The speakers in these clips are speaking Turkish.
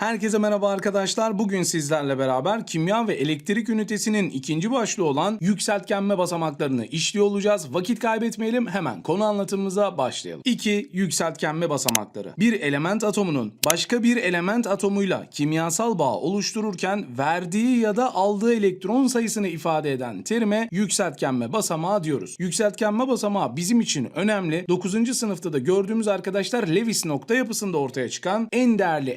Herkese merhaba arkadaşlar. Bugün sizlerle beraber kimya ve elektrik ünitesinin ikinci başlığı olan yükseltgenme basamaklarını işliyor olacağız. Vakit kaybetmeyelim hemen konu anlatımımıza başlayalım. 2. Yükseltgenme basamakları. Bir element atomunun başka bir element atomuyla kimyasal bağ oluştururken verdiği ya da aldığı elektron sayısını ifade eden terime yükseltgenme basamağı diyoruz. Yükseltgenme basamağı bizim için önemli. 9. sınıfta da gördüğümüz arkadaşlar Lewis nokta yapısında ortaya çıkan en değerli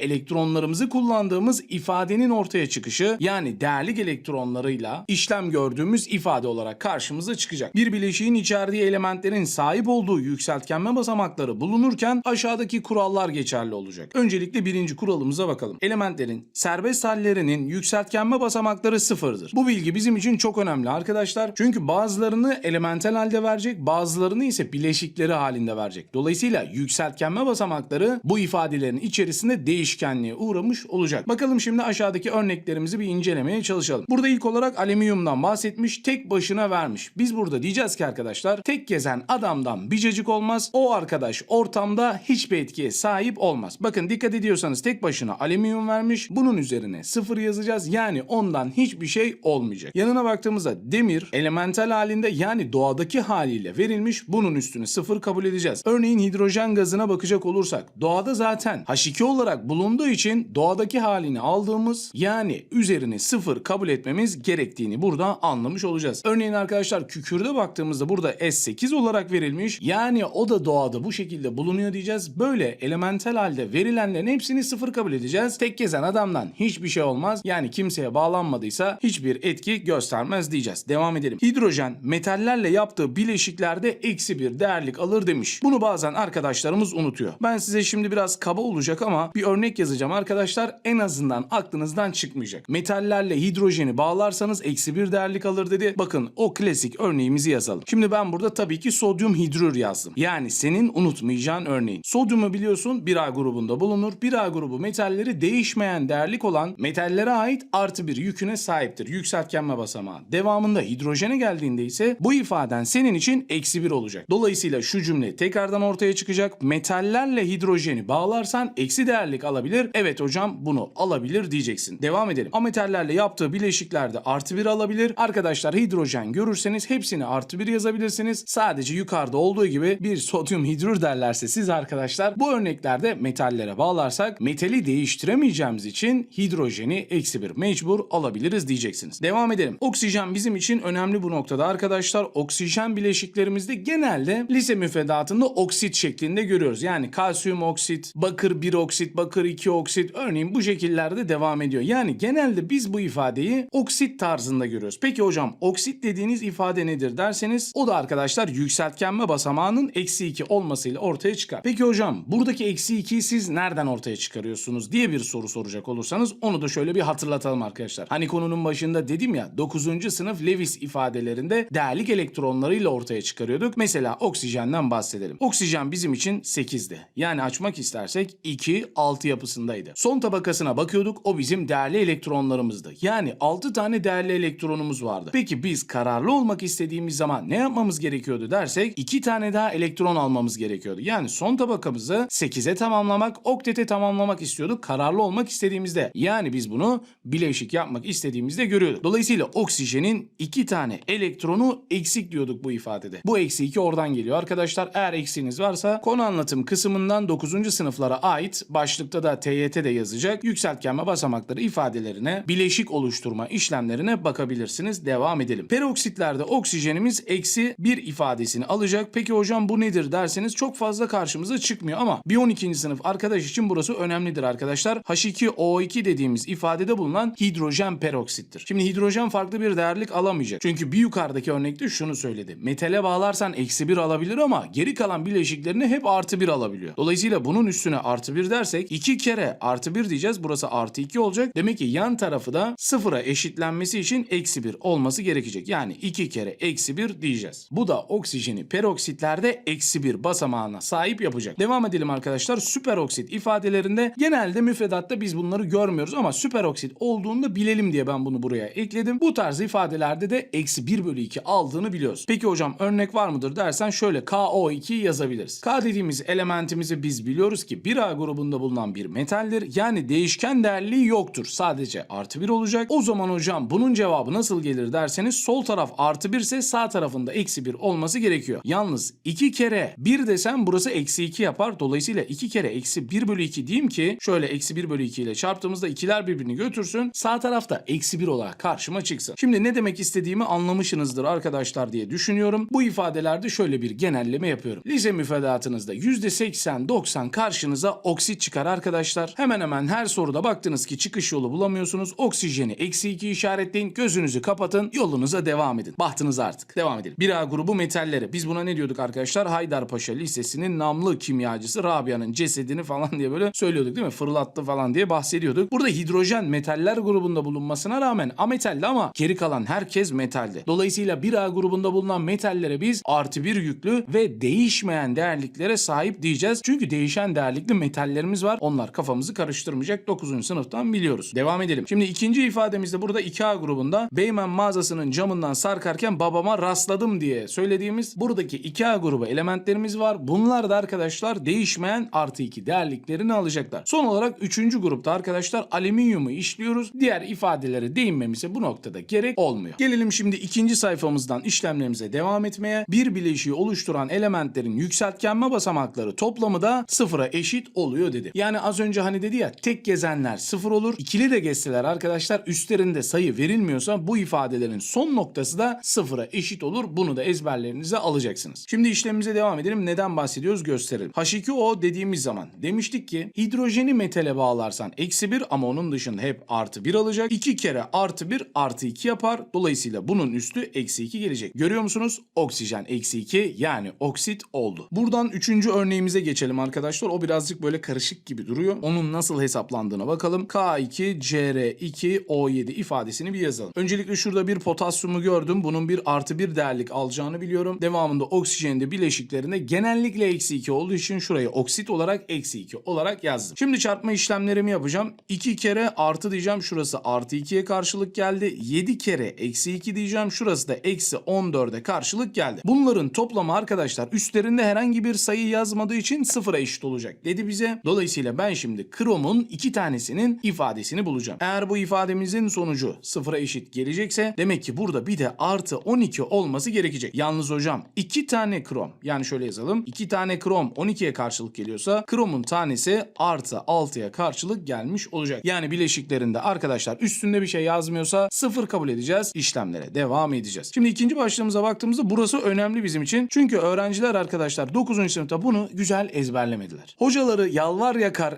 elektronlarımızı kullandığımız ifadenin ortaya çıkışı yani değerlik elektronlarıyla işlem gördüğümüz ifade olarak karşımıza çıkacak. Bir bileşiğin içerdiği elementlerin sahip olduğu yükseltgenme basamakları bulunurken aşağıdaki kurallar geçerli olacak. Öncelikle birinci kuralımıza bakalım. Elementlerin serbest hallerinin yükseltgenme basamakları sıfırdır. Bu bilgi bizim için çok önemli arkadaşlar. Çünkü bazılarını elementel halde verecek, bazılarını ise bileşikleri halinde verecek. Dolayısıyla yükseltgenme basamakları bu ifadelerin içerisinde değişkenliğe uğramış olacak. Bakalım şimdi aşağıdaki örneklerimizi bir incelemeye çalışalım. Burada ilk olarak alüminyumdan bahsetmiş, tek başına vermiş. Biz burada diyeceğiz ki arkadaşlar, tek gezen adamdan bir cacık olmaz. O arkadaş ortamda hiçbir etkiye sahip olmaz. Bakın dikkat ediyorsanız tek başına alüminyum vermiş. Bunun üzerine sıfır yazacağız. Yani ondan hiçbir şey olmayacak. Yanına baktığımızda demir elementel halinde yani doğadaki haliyle verilmiş. Bunun üstüne sıfır kabul edeceğiz. Örneğin hidrojen gazına bakacak olursak doğada zaten H2 olarak bulunduğu için doğadaki halini aldığımız yani üzerine sıfır kabul etmemiz gerektiğini burada anlamış olacağız. Örneğin arkadaşlar kükürde baktığımızda burada S8 olarak verilmiş. Yani o da doğada bu şekilde bulunuyor diyeceğiz. Böyle elementel halde verilenlerin hepsini sıfır kabul edeceğiz. Tek gezen adamdan hiçbir şey olmaz. Yani kimseye bağlanmadıysa hiçbir etki göstermez diyeceğiz. Devam edelim. Hidrojen metallerle yaptığı bileşiklerde eksi bir değerlik alır demiş. Bunu bazen arkadaşlarımız unutuyor. Ben size şimdi biraz kaba olacak ama bir örnek yazacağım arkadaşlar. En azından aklınızdan çıkmayacak. Metallerle hidrojeni bağlarsanız eksi bir değerlik alır dedi. Bakın o klasik örneğimizi yazalım. Şimdi ben burada tabii ki sodyum hidrür yazdım. Yani senin unutmayacağın örneğin. Sodyumu biliyorsun 1A grubunda bulunur. 1A grubu metalleri değişmeyen değerlik olan metallere ait artı bir yüküne sahiptir. Yükseltgenme basamağı. Devamında hidrojene geldiğinde ise bu ifaden senin için eksi bir olacak. Dolayısıyla şu cümle tekrardan ortaya çıkacak. Metallerle hidrojeni bağlarsan eksi değerlik alabilir. Evet hocam bunu alabilir diyeceksin. Devam edelim. Ametallerle yaptığı bileşiklerde artı bir alabilir. Arkadaşlar hidrojen görürseniz hepsini artı bir yazabilirsiniz. Sadece yukarıda olduğu gibi bir sodyum hidrür derlerse siz arkadaşlar bu örneklerde metallere bağlarsak metali değiştiremeyeceğimiz için hidrojeni eksi bir mecbur alabiliriz diyeceksiniz. Devam edelim. Oksijen bizim için önemli bu noktada arkadaşlar. Oksijen bileşiklerimizde genelde lise müfredatında oksit şeklinde görüyoruz. Yani kalsiyum oksit, bakır 1 oksit, bakır 2 oksit örneğin bu şekillerde devam ediyor. Yani genelde biz bu ifadeyi oksit tarzında görüyoruz. Peki hocam oksit dediğiniz ifade nedir derseniz o da arkadaşlar yükseltgenme basamağının eksi 2 olmasıyla ortaya çıkar. Peki hocam buradaki eksi 2'yi siz nereden ortaya çıkarıyorsunuz diye bir soru soracak olursanız onu da şöyle bir hatırlatalım arkadaşlar. Hani konunun başında dedim ya 9. sınıf Lewis ifadelerinde değerlik elektronlarıyla ortaya çıkarıyorduk. Mesela oksijenden bahsedelim. Oksijen bizim için 8'di. Yani açmak istersek 2 6 yapısındaydı. Son tabakasına bakıyorduk o bizim değerli elektronlarımızdı. Yani 6 tane değerli elektronumuz vardı. Peki biz kararlı olmak istediğimiz zaman ne yapmamız gerekiyordu dersek 2 tane daha elektron almamız gerekiyordu. Yani son tabakamızı 8'e tamamlamak, oktete tamamlamak istiyorduk kararlı olmak istediğimizde. Yani biz bunu bileşik yapmak istediğimizde görüyorduk. Dolayısıyla oksijenin 2 tane elektronu eksik diyorduk bu ifadede. Bu eksi 2 oradan geliyor arkadaşlar. Eğer eksiğiniz varsa konu anlatım kısmından 9. sınıflara ait başlıkta da TYT de yazacak. Yükseltgenme basamakları ifadelerine, bileşik oluşturma işlemlerine bakabilirsiniz. Devam edelim. Peroksitlerde oksijenimiz eksi bir ifadesini alacak. Peki hocam bu nedir derseniz çok fazla karşımıza çıkmıyor ama bir 12. sınıf arkadaş için burası önemlidir arkadaşlar. H2O2 dediğimiz ifadede bulunan hidrojen peroksittir. Şimdi hidrojen farklı bir değerlik alamayacak. Çünkü bir yukarıdaki örnekte şunu söyledi. Metale bağlarsan eksi bir alabilir ama geri kalan bileşiklerini hep artı bir alabiliyor. Dolayısıyla bunun üstüne artı bir dersek iki kere artı bir diyeceğiz. Burası artı iki olacak. Demek ki yan tarafı da sıfıra eşitlenmesi için eksi bir olması gerekecek. Yani iki kere eksi bir diyeceğiz. Bu da oksijeni peroksitlerde eksi bir basamağına sahip yapacak. Devam edelim arkadaşlar. Süperoksit ifadelerinde genelde müfredatta biz bunları görmüyoruz ama süperoksit olduğunda bilelim diye ben bunu buraya ekledim. Bu tarz ifadelerde de eksi 1 bölü 2 aldığını biliyoruz. Peki hocam örnek var mıdır dersen şöyle KO2 yazabiliriz. K dediğimiz elementimizi biz biliyoruz ki 1A grubunda bulunan bir metaldir. Yani değişken değerliği yoktur. Sadece artı 1 olacak. O zaman hocam bunun cevabı nasıl gelir derseniz sol taraf artı 1 ise sağ tarafında eksi 1 olması gerekiyor. Yalnız 2 kere 1 desem burası eksi 2 yapar. Dolayısıyla 2 kere eksi 1 bölü 2 diyeyim ki şöyle eksi 1 bölü 2 ile çarptığımızda ikiler birbirini götürsün. Sağ tarafta eksi 1 olarak karşıma çıksın. Şimdi ne demek istediğimi anlamışsınızdır arkadaşlar diye düşünüyorum. Bu ifadelerde şöyle bir genelleme yapıyorum. Lise müfredatınızda %80-90 karşınıza oksit çıkar arkadaşlar. Hemen hemen her soruda baktınız ki çıkış yolu bulamıyorsunuz. Oksijeni eksi 2 işaretleyin. Gözünüzü kapatın. Yolunuza devam edin. Bahtınız artık. Devam edelim. 1A grubu metalleri. Biz buna ne diyorduk arkadaşlar? Haydarpaşa Lisesi'nin namlı kimyacısı Rabia'nın cesedini falan diye böyle söylüyorduk değil mi? Fırlattı falan diye bahsediyorduk. Burada hidrojen metaller grubunda bulunmasına rağmen ametalli ama geri kalan herkes metaldi. Dolayısıyla 1A grubunda bulunan metallere biz artı bir yüklü ve değişmeyen değerliklere sahip diyeceğiz. Çünkü değişen değerlikli metallerimiz var. Onlar kafamızı karıştırmayacak 9. sınıftan biliyoruz. Devam edelim. Şimdi ikinci ifademizde burada 2A grubunda Beymen mağazasının camından sarkarken babama rastladım diye söylediğimiz buradaki 2A grubu elementlerimiz var. Bunlar da arkadaşlar değişmeyen artı 2 değerliklerini alacaklar. Son olarak 3. grupta arkadaşlar alüminyumu işliyoruz. Diğer ifadelere değinmemize bu noktada gerek olmuyor. Gelelim şimdi ikinci sayfamızdan işlemlerimize devam etmeye. Bir bileşiği oluşturan elementlerin yükseltgenme basamakları toplamı da sıfıra eşit oluyor dedi. Yani az önce hani dedi ya tek gezenler sıfır olur. İkili de geçseler arkadaşlar üstlerinde sayı verilmiyorsa bu ifadelerin son noktası da sıfıra eşit olur. Bunu da ezberlerinize alacaksınız. Şimdi işlemimize devam edelim. Neden bahsediyoruz gösterelim. H2O dediğimiz zaman demiştik ki hidrojeni metale bağlarsan eksi 1 ama onun dışında hep artı 1 alacak. 2 kere artı 1 artı 2 yapar. Dolayısıyla bunun üstü eksi 2 gelecek. Görüyor musunuz? Oksijen eksi 2 yani oksit oldu. Buradan üçüncü örneğimize geçelim arkadaşlar. O birazcık böyle karışık gibi duruyor. Onun nasıl hesaplandığına bakalım. K2, CR2, O7 ifadesini bir yazalım. Öncelikle şurada bir potasyumu gördüm. Bunun bir artı bir değerlik alacağını biliyorum. Devamında oksijenin de bileşiklerinde genellikle eksi 2 olduğu için şurayı oksit olarak eksi 2 olarak yazdım. Şimdi çarpma işlemlerimi yapacağım. 2 kere artı diyeceğim. Şurası artı 2'ye karşılık geldi. 7 kere eksi 2 diyeceğim. Şurası da eksi 14'e karşılık geldi. Bunların toplamı arkadaşlar üstlerinde herhangi bir sayı yazmadığı için sıfıra eşit olacak dedi bize. Dolayısıyla ben şimdi kromun iki tanesinin ifadesini bulacağım. Eğer bu ifademizin sonucu sıfıra eşit gelecekse demek ki burada bir de artı 12 olması gerekecek. Yalnız hocam iki tane krom yani şöyle yazalım. iki tane krom 12'ye karşılık geliyorsa kromun tanesi artı 6'ya karşılık gelmiş olacak. Yani bileşiklerinde arkadaşlar üstünde bir şey yazmıyorsa sıfır kabul edeceğiz. İşlemlere devam edeceğiz. Şimdi ikinci başlığımıza baktığımızda burası önemli bizim için. Çünkü öğrenciler arkadaşlar 9. sınıfta bunu güzel ezberlemediler. Hocaları yalvar yakar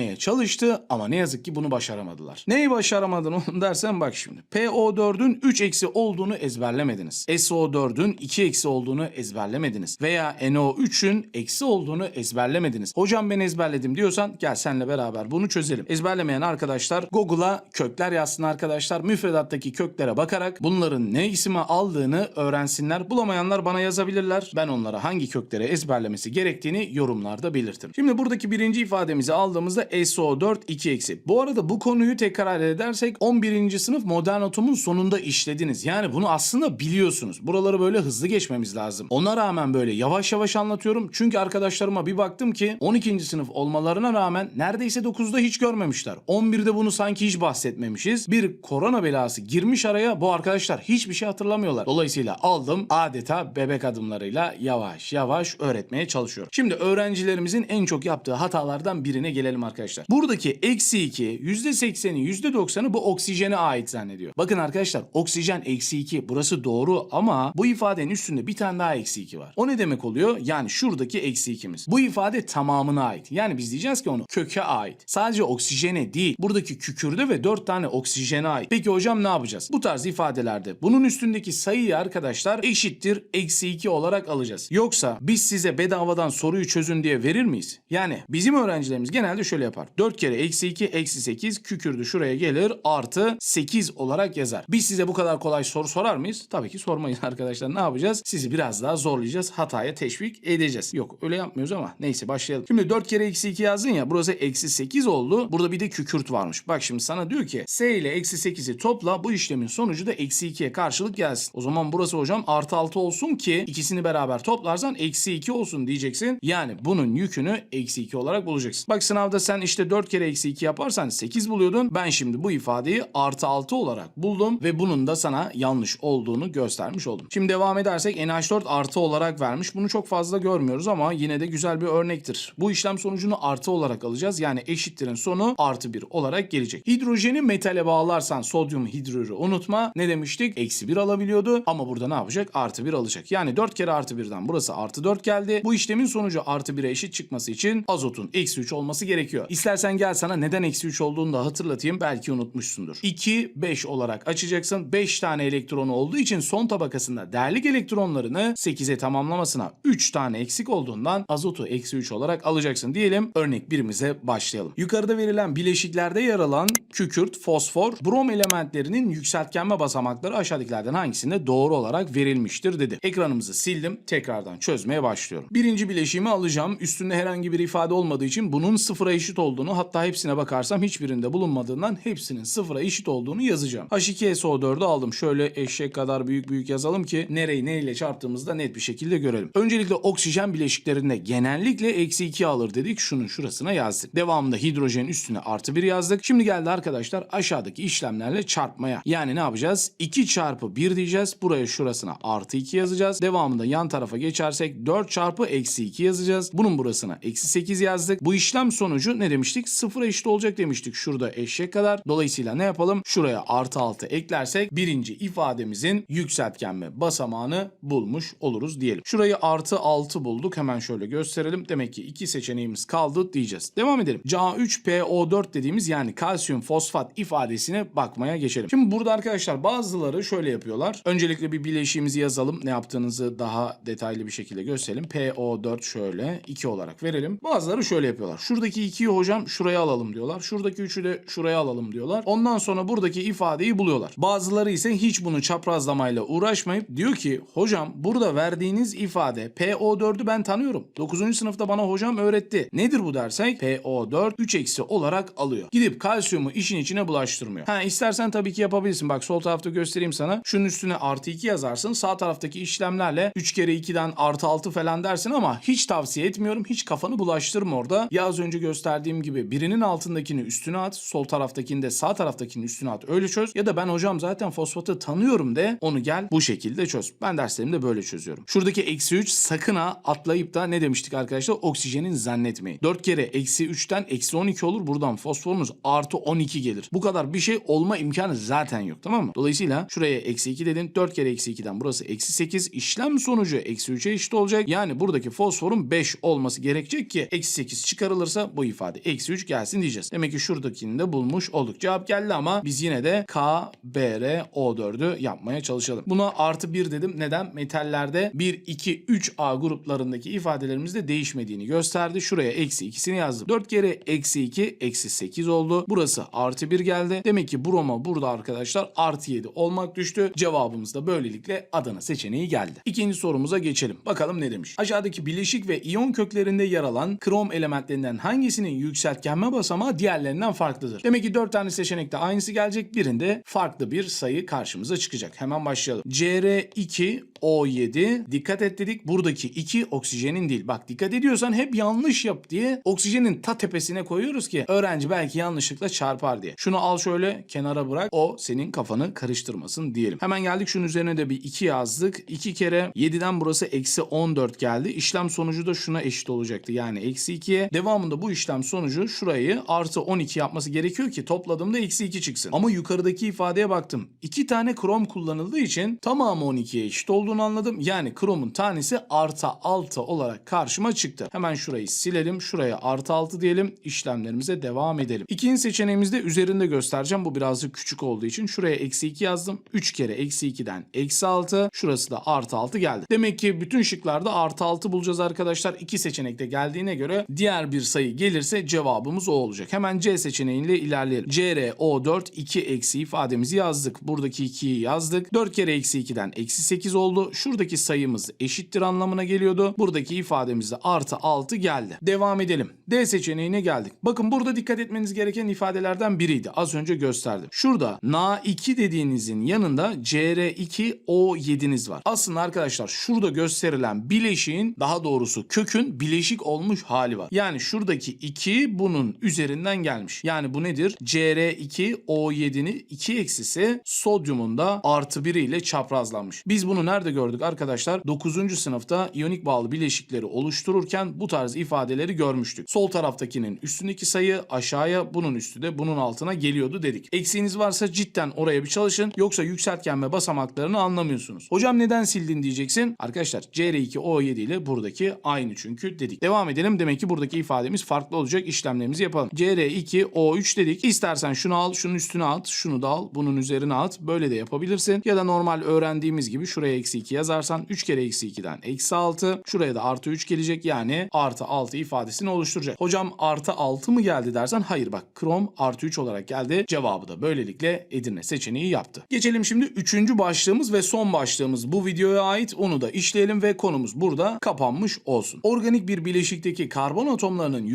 ezberletmeye çalıştı ama ne yazık ki bunu başaramadılar. Neyi başaramadın oğlum dersen bak şimdi. PO4'ün 3 eksi olduğunu ezberlemediniz. SO4'ün 2 eksi olduğunu ezberlemediniz. Veya NO3'ün eksi olduğunu ezberlemediniz. Hocam ben ezberledim diyorsan gel senle beraber bunu çözelim. Ezberlemeyen arkadaşlar Google'a kökler yazsın arkadaşlar. Müfredattaki köklere bakarak bunların ne ismi aldığını öğrensinler. Bulamayanlar bana yazabilirler. Ben onlara hangi köklere ezberlemesi gerektiğini yorumlarda belirtirim. Şimdi buradaki birinci ifademizi aldığımızda SO4 2 eksi. Bu arada bu konuyu tekrar edersek 11. sınıf modern atomun sonunda işlediniz. Yani bunu aslında biliyorsunuz. Buraları böyle hızlı geçmemiz lazım. Ona rağmen böyle yavaş yavaş anlatıyorum. Çünkü arkadaşlarıma bir baktım ki 12. sınıf olmalarına rağmen neredeyse 9'da hiç görmemişler. 11'de bunu sanki hiç bahsetmemişiz. Bir korona belası girmiş araya. Bu arkadaşlar hiçbir şey hatırlamıyorlar. Dolayısıyla aldım adeta bebek adımlarıyla yavaş yavaş öğretmeye çalışıyorum. Şimdi öğrencilerimizin en çok yaptığı hatalardan birine gelelim arkadaşlar. Buradaki eksi 2 %80'i %90'ı bu oksijene ait zannediyor. Bakın arkadaşlar oksijen eksi 2 burası doğru ama bu ifadenin üstünde bir tane daha eksi 2 var. O ne demek oluyor? Yani şuradaki eksi 2'miz. Bu ifade tamamına ait. Yani biz diyeceğiz ki onu köke ait. Sadece oksijene değil. Buradaki kükürde ve 4 tane oksijene ait. Peki hocam ne yapacağız? Bu tarz ifadelerde bunun üstündeki sayıyı arkadaşlar eşittir eksi 2 olarak alacağız. Yoksa biz size bedavadan soruyu çözün diye verir miyiz? Yani bizim öğrencilerimiz genelde şöyle yapar. 4 kere eksi 2 eksi 8 kükürdü şuraya gelir artı 8 olarak yazar. Biz size bu kadar kolay soru sorar mıyız? Tabii ki sormayız arkadaşlar. Ne yapacağız? Sizi biraz daha zorlayacağız. Hataya teşvik edeceğiz. Yok öyle yapmıyoruz ama neyse başlayalım. Şimdi 4 kere eksi 2 yazdın ya burası eksi 8 oldu. Burada bir de kükürt varmış. Bak şimdi sana diyor ki S ile eksi 8'i topla bu işlemin sonucu da eksi 2'ye karşılık gelsin. O zaman burası hocam artı 6 olsun ki ikisini beraber toplarsan eksi 2 olsun diyeceksin. Yani bunun yükünü eksi 2 olarak bulacaksın. Bak sınavda sen sen işte 4 kere eksi 2 yaparsan 8 buluyordun. Ben şimdi bu ifadeyi artı 6 olarak buldum ve bunun da sana yanlış olduğunu göstermiş oldum. Şimdi devam edersek NH4 artı olarak vermiş. Bunu çok fazla görmüyoruz ama yine de güzel bir örnektir. Bu işlem sonucunu artı olarak alacağız. Yani eşittirin sonu artı 1 olarak gelecek. Hidrojeni metale bağlarsan sodyum hidrürü unutma. Ne demiştik? Eksi 1 alabiliyordu ama burada ne yapacak? Artı 1 alacak. Yani 4 kere artı 1'den burası artı 4 geldi. Bu işlemin sonucu artı 1'e eşit çıkması için azotun eksi 3 olması gerekiyor. İstersen gel sana neden eksi 3 olduğunu da hatırlatayım. Belki unutmuşsundur. 2, 5 olarak açacaksın. 5 tane elektronu olduğu için son tabakasında değerlik elektronlarını 8'e tamamlamasına 3 tane eksik olduğundan azotu eksi 3 olarak alacaksın diyelim. Örnek birimize başlayalım. Yukarıda verilen bileşiklerde yer alan kükürt, fosfor, brom elementlerinin yükseltgenme basamakları aşağıdakilerden hangisinde doğru olarak verilmiştir dedi. Ekranımızı sildim. Tekrardan çözmeye başlıyorum. Birinci bileşiğimi alacağım. Üstünde herhangi bir ifade olmadığı için bunun sıfıra eşit olduğunu hatta hepsine bakarsam hiçbirinde bulunmadığından hepsinin sıfıra eşit olduğunu yazacağım. H2SO4'ü aldım. Şöyle eşek kadar büyük büyük yazalım ki nereyi neyle çarptığımızda net bir şekilde görelim. Öncelikle oksijen bileşiklerinde genellikle eksi 2 alır dedik. Şunun şurasına yazdık. Devamında hidrojenin üstüne artı 1 yazdık. Şimdi geldi arkadaşlar aşağıdaki işlemlerle çarpmaya. Yani ne yapacağız? 2 çarpı 1 diyeceğiz. Buraya şurasına artı 2 yazacağız. Devamında yan tarafa geçersek 4 çarpı eksi 2 yazacağız. Bunun burasına eksi 8 yazdık. Bu işlem sonucu ne demiştik? Sıfıra eşit olacak demiştik. Şurada eşek kadar. Dolayısıyla ne yapalım? Şuraya artı 6 eklersek birinci ifademizin yükseltgenme basamağını bulmuş oluruz diyelim. Şurayı artı 6 bulduk. Hemen şöyle gösterelim. Demek ki iki seçeneğimiz kaldı diyeceğiz. Devam edelim. Ca3PO4 dediğimiz yani kalsiyum fosfat ifadesine bakmaya geçelim. Şimdi burada arkadaşlar bazıları şöyle yapıyorlar. Öncelikle bir bileşiğimizi yazalım. Ne yaptığınızı daha detaylı bir şekilde gösterelim. PO4 şöyle 2 olarak verelim. Bazıları şöyle yapıyorlar. Şuradaki 2'yi hocam şuraya alalım diyorlar. Şuradaki 3'ü de şuraya alalım diyorlar. Ondan sonra buradaki ifadeyi buluyorlar. Bazıları ise hiç bunu çaprazlamayla uğraşmayıp diyor ki hocam burada verdiğiniz ifade PO4'ü ben tanıyorum. 9. sınıfta bana hocam öğretti. Nedir bu dersek PO4 3 eksi olarak alıyor. Gidip kalsiyumu işin içine bulaştırmıyor. Ha istersen tabii ki yapabilirsin. Bak sol tarafta göstereyim sana. Şunun üstüne artı 2 yazarsın. Sağ taraftaki işlemlerle 3 kere 2'den artı 6 falan dersin ama hiç tavsiye etmiyorum. Hiç kafanı bulaştırma orada. Ya az önce gösterdiğim gibi birinin altındakini üstüne at. Sol taraftakini de sağ taraftakini üstüne at. Öyle çöz. Ya da ben hocam zaten fosfatı tanıyorum de onu gel bu şekilde çöz. Ben derslerimde böyle çözüyorum. Şuradaki eksi 3 sakın ha atlayıp da ne demiştik arkadaşlar? Oksijenin zannetmeyin. 4 kere eksi 3'ten eksi 12 olur. Buradan fosforunuz artı 12 gelir. Bu kadar bir şey olma imkanı zaten yok tamam mı? Dolayısıyla şuraya eksi 2 dedin. 4 kere eksi 2'den burası eksi 8. İşlem sonucu eksi 3'e eşit olacak. Yani buradaki fosforun 5 olması gerekecek ki eksi 8 çıkarılırsa bu ifade eksi 3 gelsin diyeceğiz. Demek ki şuradakini de bulmuş olduk. Cevap geldi ama biz yine de K, B, R, O4'ü yapmaya çalışalım. Buna artı 1 dedim. Neden? Metallerde 1, 2, 3A gruplarındaki ifadelerimizde değişmediğini gösterdi. Şuraya eksi 2'sini yazdım. 4 kere eksi 2 eksi 8 oldu. Burası artı 1 geldi. Demek ki broma burada arkadaşlar artı 7 olmak düştü. Cevabımız da böylelikle Adana seçeneği geldi. İkinci sorumuza geçelim. Bakalım ne demiş? Aşağıdaki bileşik ve iyon köklerinde yer alan krom elementlerinden hangisinin yükseltgenme basamağı diğerlerinden farklıdır? Demek ki 4 tane seçenekte aynısı gelecek. Birinde farklı bir sayı karşımıza çıkacak. Hemen başlayalım. CR2 O7 dikkat et dedik. Buradaki 2 oksijenin değil. Bak dikkat ediyorsan hep yanlış yap diye oksijenin ta tepesine koyuyoruz ki öğrenci belki yanlışlıkla çarpar diye. Şunu al şöyle kenara bırak. O senin kafanı karıştırmasın diyelim. Hemen geldik şunun üzerine de bir 2 yazdık. 2 kere 7'den burası eksi 14 geldi. İşlem sonucu da şuna eşit olacaktı. Yani eksi 2'ye. Devamında bu işlem sonucu şurayı artı 12 yapması gerekiyor ki topladığımda eksi 2 çıksın. Ama yukarıdaki ifadeye baktım. 2 tane krom kullanıldığı için tamamı 12'ye eşit olduğunu anladım. Yani kromun tanesi artı 6 olarak karşıma çıktı. Hemen şurayı silelim. Şuraya artı 6 diyelim. İşlemlerimize devam edelim. İkinci seçeneğimizde üzerinde göstereceğim. Bu birazcık küçük olduğu için şuraya eksi 2 yazdım. 3 kere eksi 2'den eksi 6. Şurası da artı 6 geldi. Demek ki bütün şıklarda artı 6 bulacağız arkadaşlar. İki seçenekte geldiğine göre diğer bir sayı gelirse cevabımız o olacak. Hemen C seçeneğiyle ilerleyelim. CR O4 2 eksi ifademizi yazdık. Buradaki 2'yi yazdık. 4 kere eksi 2'den eksi 8 oldu. Şuradaki sayımız eşittir anlamına geliyordu. Buradaki ifademizde artı 6 geldi. Devam edelim. D seçeneğine geldik. Bakın burada dikkat etmeniz gereken ifadelerden biriydi. Az önce gösterdim. Şurada Na2 dediğinizin yanında CR2O7'niz var. Aslında arkadaşlar şurada gösterilen bileşiğin daha doğrusu kökün bileşik olmuş hali var. Yani şuradaki 2 2 bunun üzerinden gelmiş. Yani bu nedir? Cr2O7'nin 2 eksisi sodyumun da artı 1 ile çaprazlanmış. Biz bunu nerede gördük arkadaşlar? 9. sınıfta iyonik bağlı bileşikleri oluştururken bu tarz ifadeleri görmüştük. Sol taraftakinin üstündeki sayı aşağıya bunun üstü de bunun altına geliyordu dedik. Eksiğiniz varsa cidden oraya bir çalışın. Yoksa yükseltgen ve basamaklarını anlamıyorsunuz. Hocam neden sildin diyeceksin. Arkadaşlar CR2O7 ile buradaki aynı çünkü dedik. Devam edelim. Demek ki buradaki ifademiz farklı olacak. İşlemlerimizi yapalım. CR2O3 dedik. İstersen şunu al, şunun üstüne at, şunu da al, bunun üzerine at. Böyle de yapabilirsin. Ya da normal öğrendiğimiz gibi şuraya eksi 2 yazarsan 3 kere eksi 2'den eksi 6. Şuraya da artı 3 gelecek. Yani artı 6 ifadesini oluşturacak. Hocam artı 6 mı geldi dersen hayır bak krom artı 3 olarak geldi. Cevabı da böylelikle Edirne seçeneği yaptı. Geçelim şimdi 3. başlığımız ve son başlığımız bu videoya ait. Onu da işleyelim ve konumuz burada kapanmış olsun. Organik bir bileşikteki karbon atomlarının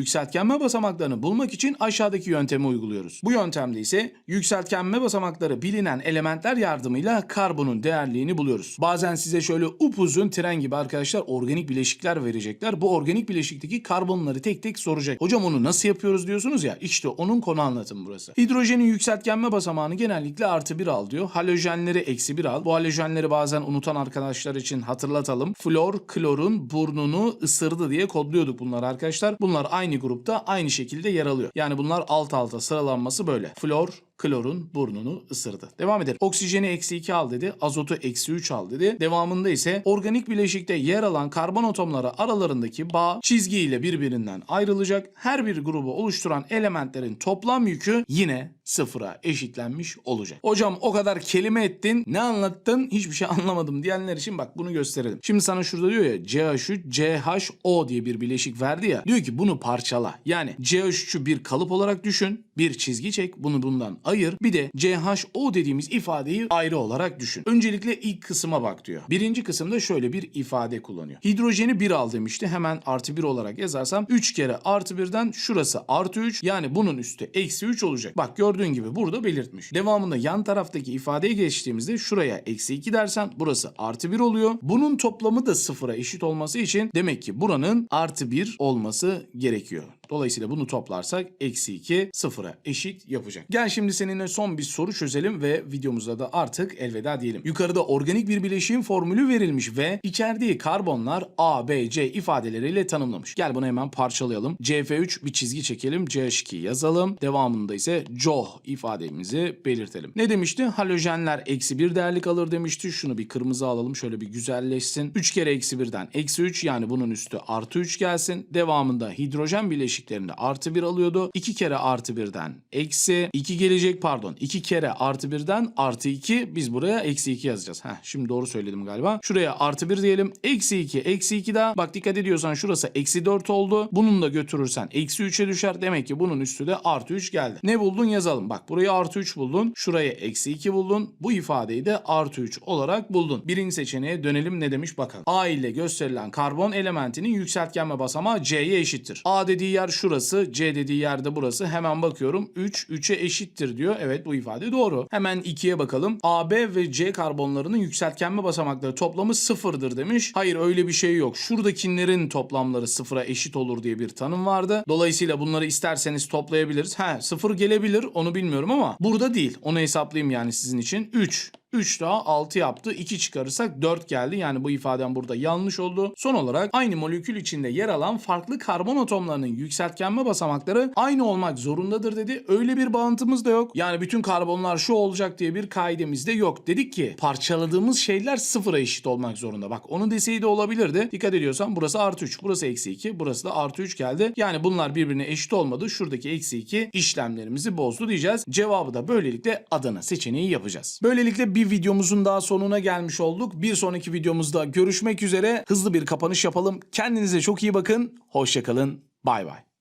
yükseltgenme basamaklarını bulmak için aşağıdaki yöntemi uyguluyoruz. Bu yöntemde ise yükseltgenme basamakları bilinen elementler yardımıyla karbonun değerliğini buluyoruz. Bazen size şöyle upuzun tren gibi arkadaşlar organik bileşikler verecekler. Bu organik bileşikteki karbonları tek tek soracak. Hocam onu nasıl yapıyoruz diyorsunuz ya işte onun konu anlatım burası. Hidrojenin yükseltgenme basamağını genellikle artı 1 al diyor. Halojenleri eksi 1 al. Bu halojenleri bazen unutan arkadaşlar için hatırlatalım. Flor, klorun burnunu ısırdı diye kodluyorduk bunları arkadaşlar. Bunlar aynı grupta aynı şekilde yer alıyor. Yani bunlar alt alta sıralanması böyle. Flor, klorun burnunu ısırdı. Devam edelim. Oksijeni eksi 2 al dedi. Azotu eksi 3 al dedi. Devamında ise organik bileşikte yer alan karbon atomları aralarındaki bağ çizgiyle birbirinden ayrılacak. Her bir grubu oluşturan elementlerin toplam yükü yine sıfıra eşitlenmiş olacak. Hocam o kadar kelime ettin ne anlattın hiçbir şey anlamadım diyenler için bak bunu gösterelim. Şimdi sana şurada diyor ya CH3 CHO diye bir bileşik verdi ya. Diyor ki bunu parçala. Yani CH3'ü bir kalıp olarak düşün. Bir çizgi çek bunu bundan ayır. Bir de CHO dediğimiz ifadeyi ayrı olarak düşün. Öncelikle ilk kısma bak diyor. Birinci kısımda şöyle bir ifade kullanıyor. Hidrojeni 1 al demişti. Hemen artı 1 olarak yazarsam 3 kere artı 1'den şurası artı 3 yani bunun üstü eksi 3 olacak. Bak gördüğün gibi burada belirtmiş. Devamında yan taraftaki ifadeye geçtiğimizde şuraya eksi 2 dersen burası artı 1 oluyor. Bunun toplamı da sıfıra eşit olması için demek ki buranın artı 1 olması gerekiyor. Dolayısıyla bunu toplarsak eksi 2 sıfıra eşit yapacak. Gel şimdi seninle son bir soru çözelim ve videomuzda da artık elveda diyelim. Yukarıda organik bir bileşiğin formülü verilmiş ve içerdiği karbonlar A, B, C ifadeleriyle tanımlamış. Gel bunu hemen parçalayalım. CF3 bir çizgi çekelim. CH2 yazalım. Devamında ise COH ifademizi belirtelim. Ne demişti? Halojenler eksi 1 değerlik alır demişti. Şunu bir kırmızı alalım. Şöyle bir güzelleşsin. 3 kere eksi 1'den eksi 3 yani bunun üstü artı 3 gelsin. Devamında hidrojen bileşiklerinde artı 1 alıyordu. 2 kere artı 1'den eksi 2 gelecek pardon. 2 kere artı 1'den artı 2 biz buraya eksi 2 yazacağız. Heh, şimdi doğru söyledim galiba. Şuraya artı 1 diyelim. Eksi 2 eksi 2 daha. Bak dikkat ediyorsan şurası eksi 4 oldu. Bunun da götürürsen eksi 3'e düşer. Demek ki bunun üstü de artı 3 geldi. Ne buldun yazalım. Bak burayı artı 3 buldun. Şuraya eksi 2 buldun. Bu ifadeyi de artı 3 olarak buldun. Birinci seçeneğe dönelim ne demiş bakalım. A ile gösterilen karbon elementinin yükseltgenme basamağı C'ye eşittir. A dediği yer şurası. C dediği yerde burası. Hemen bakıyorum. 3 3'e eşittir diyor. Evet bu ifade doğru. Hemen 2'ye bakalım. A, B ve C karbonlarının yükseltgenme basamakları toplamı sıfırdır demiş. Hayır öyle bir şey yok. Şuradakilerin toplamları sıfıra eşit olur diye bir tanım vardı. Dolayısıyla bunları isterseniz toplayabiliriz. He sıfır gelebilir onu bilmiyorum ama burada değil. Onu hesaplayayım yani sizin için. 3 3 daha 6 yaptı. 2 çıkarırsak 4 geldi. Yani bu ifadem burada yanlış oldu. Son olarak aynı molekül içinde yer alan farklı karbon atomlarının yükseltgenme basamakları aynı olmak zorundadır dedi. Öyle bir bağıntımız da yok. Yani bütün karbonlar şu olacak diye bir kaidemiz de yok. Dedik ki parçaladığımız şeyler sıfıra eşit olmak zorunda. Bak onu deseydi olabilirdi. Dikkat ediyorsan burası artı 3. Burası eksi 2. Burası da artı 3 geldi. Yani bunlar birbirine eşit olmadı. Şuradaki eksi 2 işlemlerimizi bozdu diyeceğiz. Cevabı da böylelikle Adana seçeneği yapacağız. Böylelikle bir videomuzun daha sonuna gelmiş olduk. Bir sonraki videomuzda görüşmek üzere. Hızlı bir kapanış yapalım. Kendinize çok iyi bakın. Hoşçakalın. Bay bay.